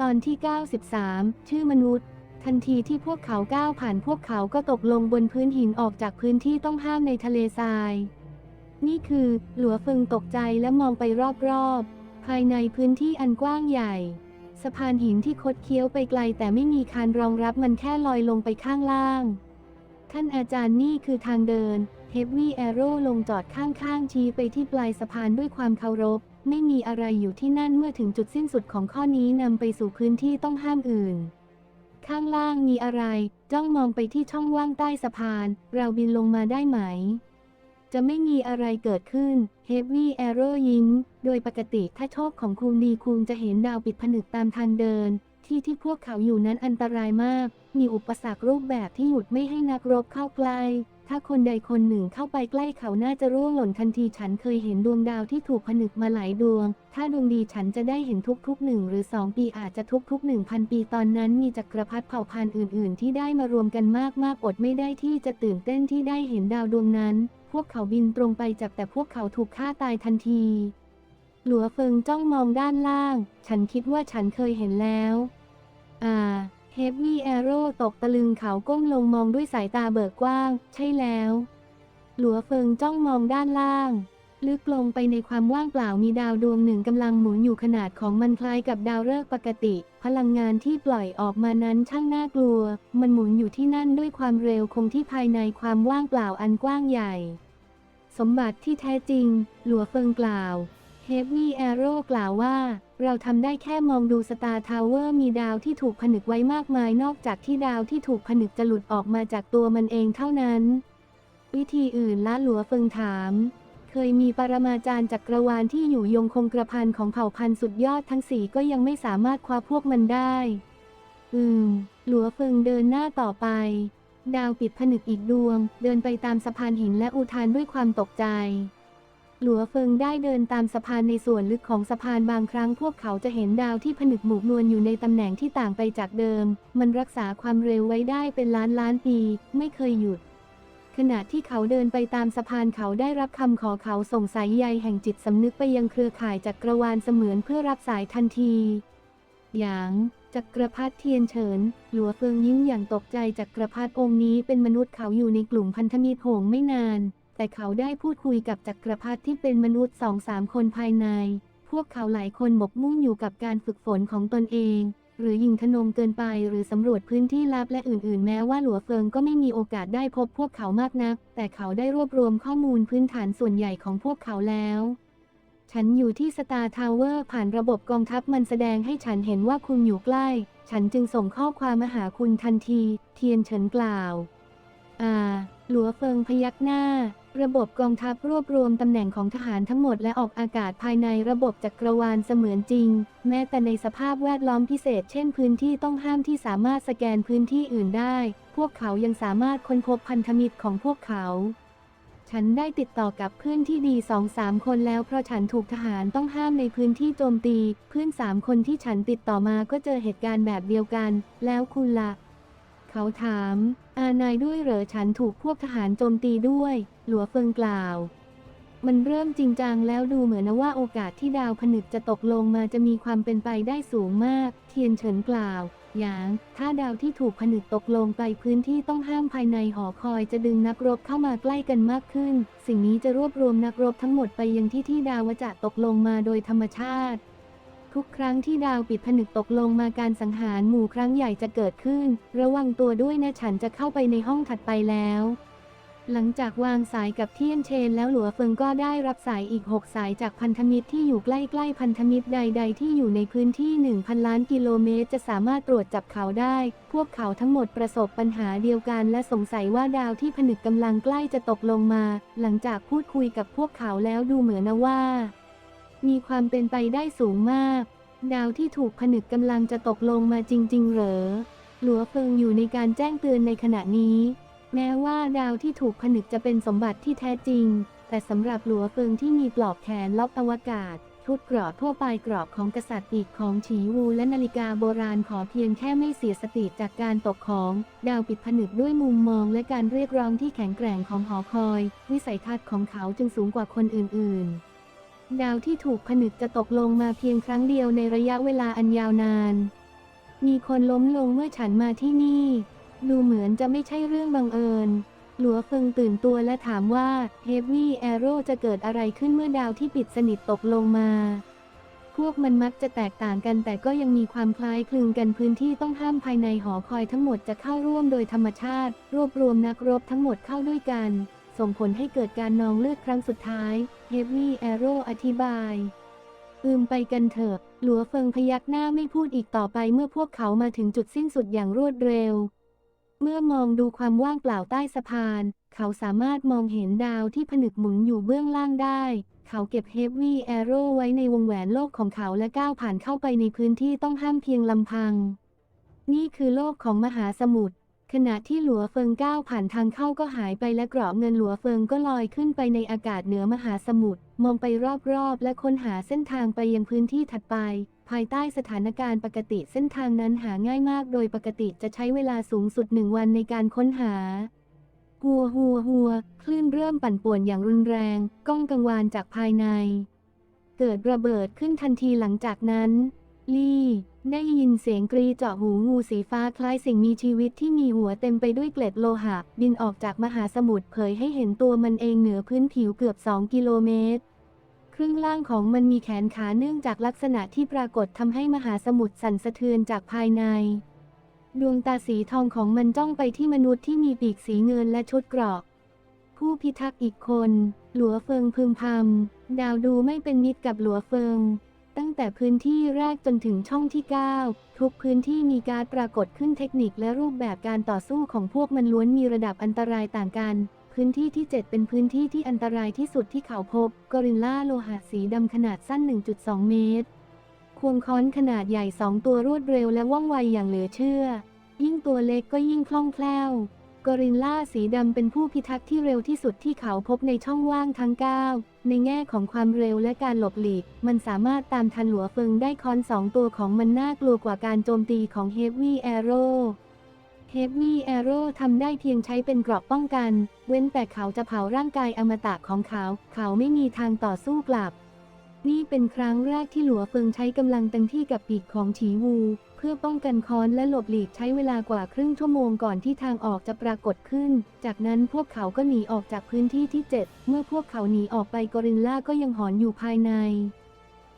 ตอนที่ 93 ชื่อมนุษย์ ทันทีที่พวกเขาก้าวผ่านพวกเขาก็ตกลงบนพื้นหินออกจากพื้นที่ต้องห้ามในทะเลทราย นี่คือหลัวเฟิงตกใจและมองไปรอบๆ ภายในพื้นที่อันกว้างใหญ่ สะพานหินที่คดเคี้ยวไปไกลแต่ไม่มีคานรองรับมันแค่ลอยลงไปข้างล่าง ท่านอาจารย์นี่คือทางเดิน เฮฟวี่แอโร่ลงจอดข้างๆ ชี้ไปที่ปลายสะพานด้วยความเคารพ ไม่มีอะไรอยู่ที่นั่นเมื่อถึงจุดสิ้นสุดของข้อนี้นำไปสู่พื้นที่ต้องห้ามอื่น ข้างล่างมีอะไร จ้องมองไปที่ช่องว่างใต้สะพาน เราบินลงมาได้ไหม จะไม่มีอะไรเกิดขึ้น เฮฟวี่แอโร่ยิ้ม โดยปกติถ้าโชคของคุณดีคุณจะเห็นดาวปิดผนึกตามทางเดิน ที่ที่พวกเขาอยู่นั้นอันตรายมาก มีอุปสรรครูปแบบที่หยุดไม่ให้นักรบเข้าใกล้ ถ้าคนใดคนหนึ่งเข้าไปใกล้เขาน่าจะร่วงหล่นทันทีฉันเคยเห็นดวงดาวที่ถูกผนึกมาหลายดวง ถ้าดวงดีฉันจะได้เห็นทุกๆหนึ่งหรือสองปีอาจจะทุกๆหนึ่งพันปีตอนนั้นมีจักรพรรดิเผ่าพันธุ์อื่น ๆ ที่ได้มารวมกันมากๆอดไม่ได้ที่จะตื่นเต้นที่ได้เห็นดาวดวงนั้น พวกเขาบินตรงไปจับแต่พวกเขาถูกฆ่าตายทันที หลัวเฟิงจ้องมองด้านล่าง ฉันคิดว่าฉันเคยเห็นแล้ว อ่า เฮฟวี่แอโร่ตกตะลึงเขาก้มลงมองด้วยสายตาเบิกกว้าง ใช่แล้ว หลัวเฟิงจ้องมองด้านล่าง ลึกลงไปในความว่างเปล่ามีดาวดวงหนึ่งกำลังหมุนอยู่ขนาดของมันคล้ายกับดาวฤกษ์ปกติ พลังงานที่ปล่อยออกมานั้นช่างน่ากลัว มันหมุนอยู่ที่นั่นด้วยความเร็วคงที่ภายในความว่างเปล่าอันกว้างใหญ่ สมบัติที่แท้จริง หลัวเฟิงกล่าว เฮฟวี่แอโร่กล่าวว่า เราทำได้แค่มองดูสตาร์ทาวเวอร์มีดาวที่ถูกผนึกไว้มากมายนอกจากที่ดาวที่ถูกผนึกจะหลุดออกมาจากตัวมันเองเท่านั้น วิธีอื่นละหลัวเฟิงถาม เคยมีปรมาจารย์จักรวาลที่อยู่ยงคงกระพันของเผ่าพันธุ์สุดยอดทั้งสี่ก็ยังไม่สามารถคว้าพวกมันได้ อืม หลัวเฟิงเดินหน้าต่อไป ดาวปิดผนึกอีกดวง เดินไปตามสะพานหินและอุทานด้วยความตกใจ หลัวเฟิงได้เดินตามสะพานในส่วนลึกของสะพานบางครั้งพวกเขาจะเห็นดาวที่ผนึกหมุกนวลอยู่ในตำแหน่งที่ต่างไปจากเดิม มันรักษาความเร็วไว้ได้เป็นล้านล้านปี ไม่เคยหยุด ขณะที่เขาเดินไปตามสะพานเขาได้รับคำขอเขาส่งสายใยแห่งจิตสำนึกไปยังเครือข่ายจักรวาลเสมือนเพื่อรับสายทันทีหยางจักรพรรดิเทียนเฉิน หลัวเฟิงยิ้มอย่างตกใจจักรพรรดิองค์นี้เป็นมนุษย์เขาอยู่ในกลุ่มพันธมิตรโหงไม่นาน แต่เขาได้พูดคุยกับจักรพรรดิที่เป็นมนุษย์สองสามคนภายใน พวกเขาหลายคนหมกมุ่งอยู่กับการฝึกฝนของตนเอง หรือยิงทนงเกินไปหรือสำรวจพื้นที่ลับและอื่นๆ แม้ว่าหลัวเฟิงก็ไม่มีโอกาสได้พบพวกเขามากนัก แต่เขาได้รวบรวมข้อมูลพื้นฐานส่วนใหญ่ของพวกเขาแล้ว ฉันอยู่ที่สตาร์ทาวเวอร์ผ่านระบบกองทัพมันแสดงให้ฉันเห็นว่าคุณอยู่ใกล้ ฉันจึงส่งข้อความมาหาคุณทันที เทียนเฉินกล่าว อ่า หลัวเฟิงพยักหน้า ระบบกองทัพรวบรวมตำแหน่งของทหารทั้งหมดและออกอากาศภายในระบบจักรวาลเสมือนจริง แม้แต่ในสภาพแวดล้อมพิเศษ เช่นพื้นที่ต้องห้ามที่สามารถสแกนพื้นที่อื่นได้ พวกเขายังสามารถค้นพบพันธมิตรของพวกเขา ฉันได้ติดต่อกับเพื่อนที่ดีสองสามคนแล้วเพราะฉันถูกทหารต้องห้ามในพื้นที่โจมตี เพื่อนสามคนที่ฉันติดต่อมาก็เจอเหตุการณ์แบบเดียวกัน แล้วคุณละ่ะ เขาถาม อานายด้วยเหรอฉันถูกพวกทหารโจมตีด้วย หลัวเฟิงกล่าว มันเริ่มจริงจังแล้วดูเหมือนว่าโอกาสที่ดาวผนึกจะตกลงมาจะมีความเป็นไปได้สูงมาก เทียนเฉินกล่าว อย่าง ถ้าดาวที่ถูกผนึกตกลงไปพื้นที่ต้องห้ามภายในหอคอยจะดึงนักรบเข้ามาใกล้กันมากขึ้น สิ่งนี้จะรวบรวมนักรบทั้งหมดไปยังที่ที่ดาวจะตกลงมาโดยธรรมชาติ ทุกครั้งที่ดาวปิดผนึกตกลงมาการสังหารหมู่ครั้งใหญ่จะเกิดขึ้น ระวังตัวด้วยนะฉันจะเข้าไปในห้องถัดไปแล้ว หลังจากวางสายกับเทียนเชนแล้วหลัวเฟิงก็ได้รับสายอีก 6 สายจากพันธมิตรที่อยู่ใกล้ๆพันธมิตรใด ๆ ที่อยู่ในพื้นที่ 1,000 ล้านกิโลเมตร จะสามารถตรวจจับเขาได้ พวกเขาทั้งหมดประสบปัญหาเดียวกัน และสงสัยว่าดาวที่ผนึกกำลังใกล้จะตกลงมา หลังจากพูดคุยกับพวกเขาแล้วดูเหมือนนะว่า มีความเป็นไปได้สูงมาก ดาวที่ถูกผนึกกำลังจะตกลงมาจริง ๆ เหรอ หลัวเฟิงอยู่ในการแจ้งเตือนในขณะนี้ แม้ว่าดาวที่ถูกผนึกจะเป็นสมบัติที่แท้จริง แต่สำหรับหลัวเฟิงที่มีปลอกแขนล็อกอวกาศชุดเกราะทั่วไปกรอบของกษัตริย์ปีกของฉีวูและนาฬิกาโบราณขอเพียงแค่ไม่เสียสติจากการตกของ ดาวปิดผนึกด้วยมุมมองและการเรียกร้องที่แข็งแกร่งของหอคอย วิสัยทัศน์ของเขาจึงสูงกว่าคนอื่นๆ ดาวที่ถูกผนึกจะตกลงมาเพียงครั้งเดียวในระยะเวลาอันยาวนาน มีคนล้มลงเมื่อฉันมาที่นี่ ดูเหมือนจะไม่ใช่เรื่องบังเอิญ หลัวเฟิงตื่นตัวและถามว่าเฮฟวี่แอโร่จะเกิดอะไรขึ้นเมื่อดาวที่ปิดสนิทตกลงมา พวกมันมักจะแตกต่างกันแต่ก็ยังมีความคล้ายคลึงกันพื้นที่ต้องห้ามภายในหอคอยทั้งหมดจะเข้าร่วมโดยธรรมชาติ รวบรวมนักรบทั้งหมดเข้าด้วยกัน ส่งผลให้เกิดการนองเลือดครั้งสุดท้ายเฮฟวี่แอโร่อธิบาย อืมไปกันเถอะ หลัวเฟิงพยักหน้าไม่พูดอีกต่อไปเมื่อพวกเขามาถึงจุดสิ้นสุดอย่างรวดเร็ว เมื่อมองดูความว่างเปล่าใต้สะพาน เขาสามารถมองเห็นดาวที่ผนึกหมุนอยู่เบื้องล่างได้ เขาเก็บเฮฟวี่แอโร่ไว้ในวงแหวนโลกของเขาและก้าวผ่านเข้าไปในพื้นที่ต้องห้ามเพียงลำพัง นี่คือโลกของมหาสมุทร ขณะที่หลัวเฟิงก้าวผ่านทางเข้าก็หายไปและกราะเงินหลัวเฟิงก็ลอยขึ้นไปในอากาศเหนือมหาสมุทรมองไปรอบๆ และค้นหาเส้นทางไปยังพื้นที่ถัดไป ภายใต้สถานการณ์ปกติเส้นทางนั้นหาง่ายมากโดยปกติจะใช้เวลาสูงสุดหนึ่งวันในการค้นหา หัวหัวหัวคลื่นเริ่มปั่นป่วนอย่างรุนแรง ก้องกังวานจากภายใน เกิดระเบิดขึ้นทันทีหลังจากนั้น ลี่ ได้ยินเสียงกรีดเจาะหูงูสีฟ้าคล้ายสิ่งมีชีวิตที่มีหัวเต็มไปด้วยเกล็ดโลหะ บินออกจากมหาสมุทรเผยให้เห็นตัวมันเองเหนือพื้นผิวเกือบ 2 กิโลเมตร ครึ่งล่างของมันมีแขนขาเนื่องจากลักษณะที่ปรากฏทำให้มหาสมุทรสั่นสะเทือนจากภายใน ดวงตาสีทองของมันจ้องไปที่มนุษย์ที่มีปีกสีเงินและชุดเกราะผู้พิทักษ์อีกคน หลัวเฟิงพึมพำดาวดูไม่เป็นมิตรกับหลัวเฟิง ตั้งแต่พื้นที่แรกจนถึงช่องที่ 9 ทุกพื้นที่มีการปรากฏขึ้นเทคนิคและรูปแบบการต่อสู้ของพวกมันล้วนมีระดับอันตรายต่างกัน พื้นที่ที่ 7 เป็นพื้นที่ที่อันตรายที่สุดที่เขาพบ กอริลลาโลหะสีดำขนาดสั้น 1.2 เมตร ควงค้อนขนาดใหญ่สองตัวรวดเร็วและว่องไวอย่างเหลือเชื่อ ยิ่งตัวเล็กก็ยิ่งคล่องแคล่ว กอริลลาสีดำเป็นผู้พิทักษ์ที่เร็วที่สุดที่เขาพบในช่องว่างทั้ง 9 ในแง่ของความเร็วและการหลบหลีก มันสามารถตามทันหลัวเฟิงได้คอนสองตัวของมันน่ากลัวกว่าการโจมตีของเฮฟวี่แอโร่เฮฟวี่แอโร่ทำได้เพียงใช้เป็นเกราะป้องกัน เว้นแต่เขาจะเผาร่างกายอมตะของเขา เขาไม่มีทางต่อสู้กลับ นี่เป็นครั้งแรกที่หลัวเฟิงใช้กำลังเต็มที่กับปีกของฉีวู พื่อป้องกันค้อนและหลบหลีกใช้เวลากว่าครึ่งชั่วโมงก่อนที่ทางออกจะปรากฏขึ้น จากนั้นพวกเขาก็หนีออกจากพื้นที่ที่ 7 เมื่อพวกเขาหนีออกไปกอริลลาก็ยังหอนอยู่ภายใน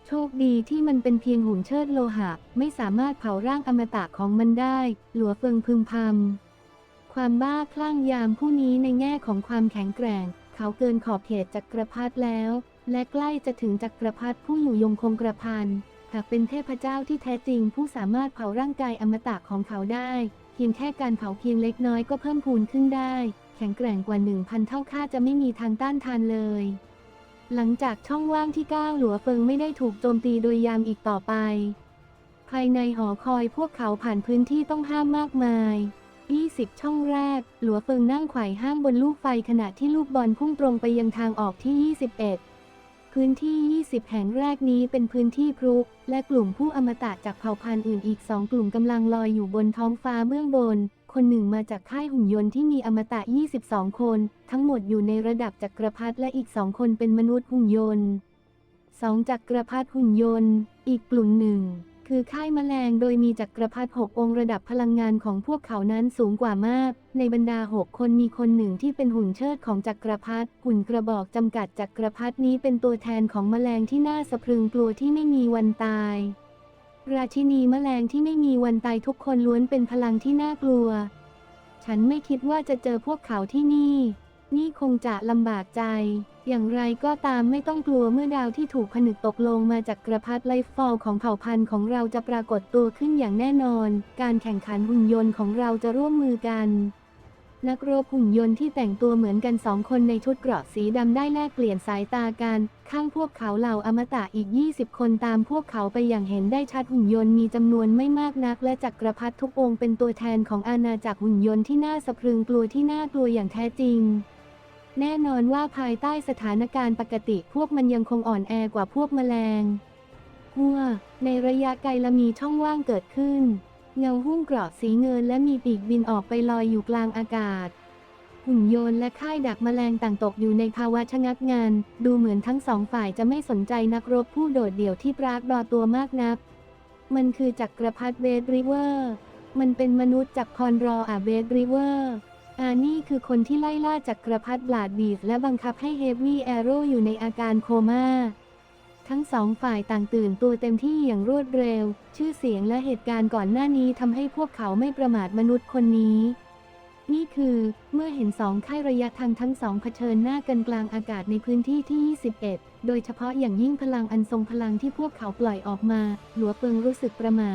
โชคดีที่มันเป็นเพียงหุ่นเชิดโลหะ ไม่สามารถเผาร่างอมตะของมันได้ หลัวเฟิงพึมพำความบ้าคลั่งยามผู้นี้ในแง่ของความแข็งแกร่ง เขาเกินขอบเขตจักรพรรดิแล้ว และใกล้จะถึงจักรพรรดิผู้อยู่ยงคงกระพัน หากเป็นเทพเจ้าที่แท้จริง ผู้สามารถเผาร่างกายอมตะของเขาได้ เพียงแค่การเผาเพียงเล็กน้อยก็เพิ่มพูนขึ้นได้ แข็งแกร่งกว่าหนึ่งพันเท่าค่าจะไม่มีทางต้านทานเลย หลังจากช่องว่างที่9หลัวเฟิงไม่ได้ถูกโจมตีโดยยามอีกต่อไป ภายในหอคอยพวกเขาผ่านพื้นที่ต้องห้ามมากมาย20 ช่องแรก หลัวเฟิงนั่งไขว่ห้างบนลูกไฟขณะที่ลูกบอลพุ่งตรงไปยังทางออกที่ 21 พื้นที่ 20 แห่งแรกนี้เป็นพื้นที่พลุและกลุ่มผู้อมตะจากเผ่าพันธุ์อื่นอีกสองกลุ่มกำลังลอยอยู่บนท้องฟ้าเบื้องบน คนหนึ่งมาจากค่ายหุ่นยนต์ที่มีอมตะ 22 คน ทั้งหมดอยู่ในระดับจักรพรรดิและอีกสองคนเป็นมนุษย์หุ่นยนต์สองจักรพรรดิหุ่นยนต์ อีกกลุ่มหนึ่ง คือค่ายแมลงโดยมีจักรพรรดิหกองค์ระดับพลังงานของพวกเขานั้นสูงกว่ามาก ในบรรดาหกคนมีคนหนึ่งที่เป็นหุ่นเชิดของจักรพรรดิหุ่นกระบอกจำกัดจักรพรรดินี้เป็นตัวแทนของแมลงที่น่าสะพรึงกลัวที่ไม่มีวันตาย ราชินีแมลงที่ไม่มีวันตายทุกคนล้วนเป็นพลังที่น่ากลัว ฉันไม่คิดว่าจะเจอพวกเขาที่นี่ นี่คงจะลำบากใจ อย่างไรก็ตามไม่ต้องกลัวเมื่อดาวที่ถูกผนึกตกลงมาจากกระพัดไลฟ์ฟอลของเผ่าพันธุ์ของเราจะปรากฏตัวขึ้นอย่างแน่นอน การแข่งขันหุ่นยนต์ของเราจะร่วมมือกัน นักรบหุ่นยนต์ที่แต่งตัวเหมือนกันสองคนในชุดเกราะสีดำได้แลกเปลี่ยนสายตากัน ข้างพวกเขาเหล่าอมตะอีก 20 คนตามพวกเขาไปอย่างเห็นได้ชัดหุ่นยนต์มีจำนวนไม่มากนัก และจักรพรรดิทุกองค์เป็นตัวแทนของอาณาจักรหุ่นยนต์ที่น่าสะพรึงกลัวที่น่ากลัวอย่างแท้จริง แน่นอนว่าภายใต้สถานการณ์ปกติพวกมันยังคงอ่อนแอกว่าพวกแมลงหัวในระยะไกลละมีช่องว่างเกิดขึ้น เงาหุ้มเกราะสีเงินและมีปีกบินออกไปลอยอยู่กลางอากาศ หุ่นยนต์และค่ายดักแมลงต่างตกอยู่ในภาวะชะงักงาน ดูเหมือนทั้งสองฝ่ายจะไม่สนใจนักรบผู้โดดเดี่ยวที่ปรากดอตัวมากนัก มันคือจักรพรรดิเบดริเวอร์ มันเป็นมนุษย์จากคอนรออาเบดริเวอร์ อานี่คือคนที่ไล่ล่าจักกรพรรดิบลาดบีสและบังคับให้เฮฟวี่แอโร่อยู่ในอาการโคม่า ทั้งสองฝ่ายต่างตื่นตัวเต็มที่อย่างรวดเร็ว ชื่อเสียงและเหตุการณ์ก่อนหน้านี้ทำให้พวกเขาไม่ประมาทมนุษย์คนนี้ นี่คือเมื่อเห็นสองค่ายระยะทางทั้งสองเผชิญหน้ากันกลางอากาศในพื้นที่ที่ 21 โดยเฉพาะอย่างยิ่งพลังอันทรงพลังที่พวกเขาปล่อยออกมา หลัวเปิงรู้สึกประหม่า